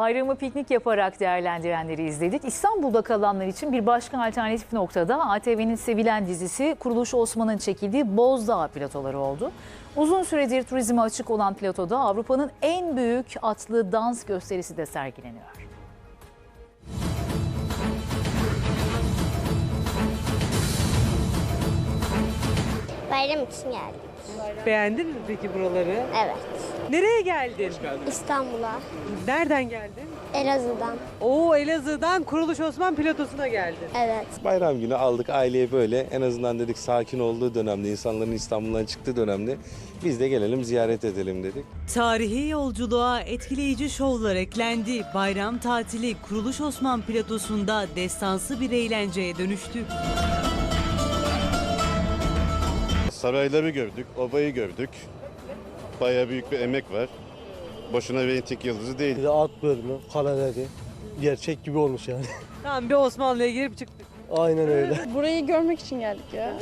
Bayramı piknik yaparak değerlendirenleri izledik. İstanbul'da kalanlar için bir başka alternatif noktada ATV'nin sevilen dizisi Kuruluş Osman'ın çekildiği Bozdağ platoları oldu. Uzun süredir turizme açık olan platoda Avrupa'nın en büyük atlı dans gösterisi de sergileniyor. Bayram için geldik. Beğendin mi peki buraları? Evet. Nereye geldin? İstanbul'a, Nereden geldin? Elazığ'dan. Oo Elazığ'dan Kuruluş Osman Platosu'na geldin. Evet. Bayram günü aldık aileye böyle en azından dedik sakin olduğu dönemde insanların İstanbul'dan çıktığı dönemde biz de gelelim ziyaret edelim dedik. Tarihi yolculuğa etkileyici şovlar eklendi. Bayram tatili Kuruluş Osman Platosu'nda destansı bir eğlenceye dönüştü. Sarayları gördük, obayı gördük. Bayağı büyük bir emek var. Boşuna Ventik yıldızı değil. Bir de at bölümü, kaleleri gerçek gibi olmuş yani. Tamam bir Osmanlı'ya girip çıktık. Aynen öyle. Burayı görmek için geldik ya.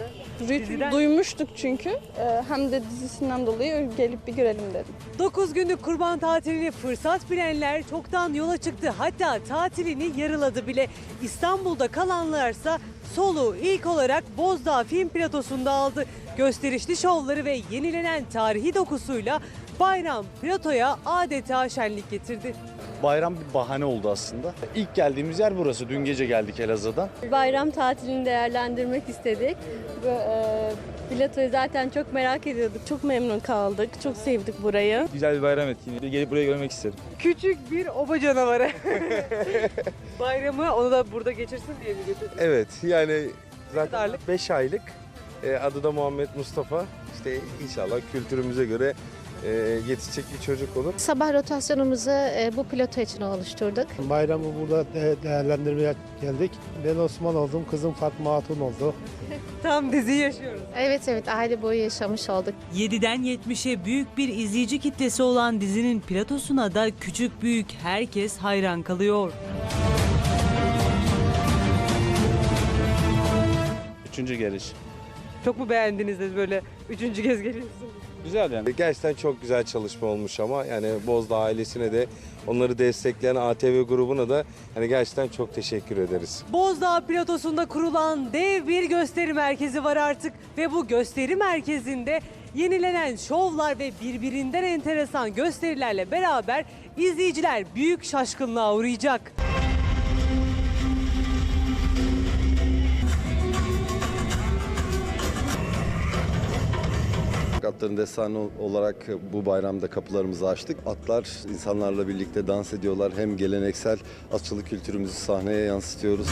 Duy- Diziden- Duymuştuk çünkü. Ee, hem de dizisinden dolayı gelip bir görelim dedim. 9 günlük kurban tatilini fırsat bilenler çoktan yola çıktı. Hatta tatilini yarıladı bile. İstanbul'da kalanlarsa soluğu ilk olarak Bozdağ Film Platosu'nda aldı. Gösterişli şovları ve yenilenen tarihi dokusuyla bayram platoya adeta şenlik getirdi. Bayram bir bahane oldu aslında. İlk geldiğimiz yer burası. Dün gece geldik Elazığ'dan. Bayram tatilini değerlendirmek istedik. Bu, e, Platoyu zaten çok merak ediyorduk. Çok memnun kaldık. Çok sevdik burayı. Güzel bir bayram etkinliği. Gelip burayı görmek istedim. Küçük bir oba canavarı. Bayramı onu da burada geçirsin diye mi götürdün? Evet yani zaten Kadarlık? 5 aylık e, adı da Muhammed Mustafa işte inşallah kültürümüze göre yetişecek bir çocuk olur. Sabah rotasyonumuzu e, bu plato için oluşturduk. Bayramı burada de- değerlendirmeye geldik. Ben Osman oldum, kızım Fatma Hatun oldu. Tam diziyi yaşıyoruz. Evet evet aile boyu yaşamış olduk. 7'den 70'e büyük bir izleyici kitlesi olan dizinin platosuna da küçük büyük herkes hayran kalıyor. Üçüncü geliş. Çok mu beğendiniz de böyle üçüncü kez geliyorsunuz? Güzel yani. Gerçekten çok güzel çalışma olmuş ama yani Bozdağ ailesine de onları destekleyen ATV grubuna da hani gerçekten çok teşekkür ederiz. Bozdağ Platosu'nda kurulan dev bir gösteri merkezi var artık ve bu gösteri merkezinde yenilenen şovlar ve birbirinden enteresan gösterilerle beraber izleyiciler büyük şaşkınlığa uğrayacak. Atların destanı olarak bu bayramda kapılarımızı açtık. Atlar insanlarla birlikte dans ediyorlar. Hem geleneksel atçılık kültürümüzü sahneye yansıtıyoruz.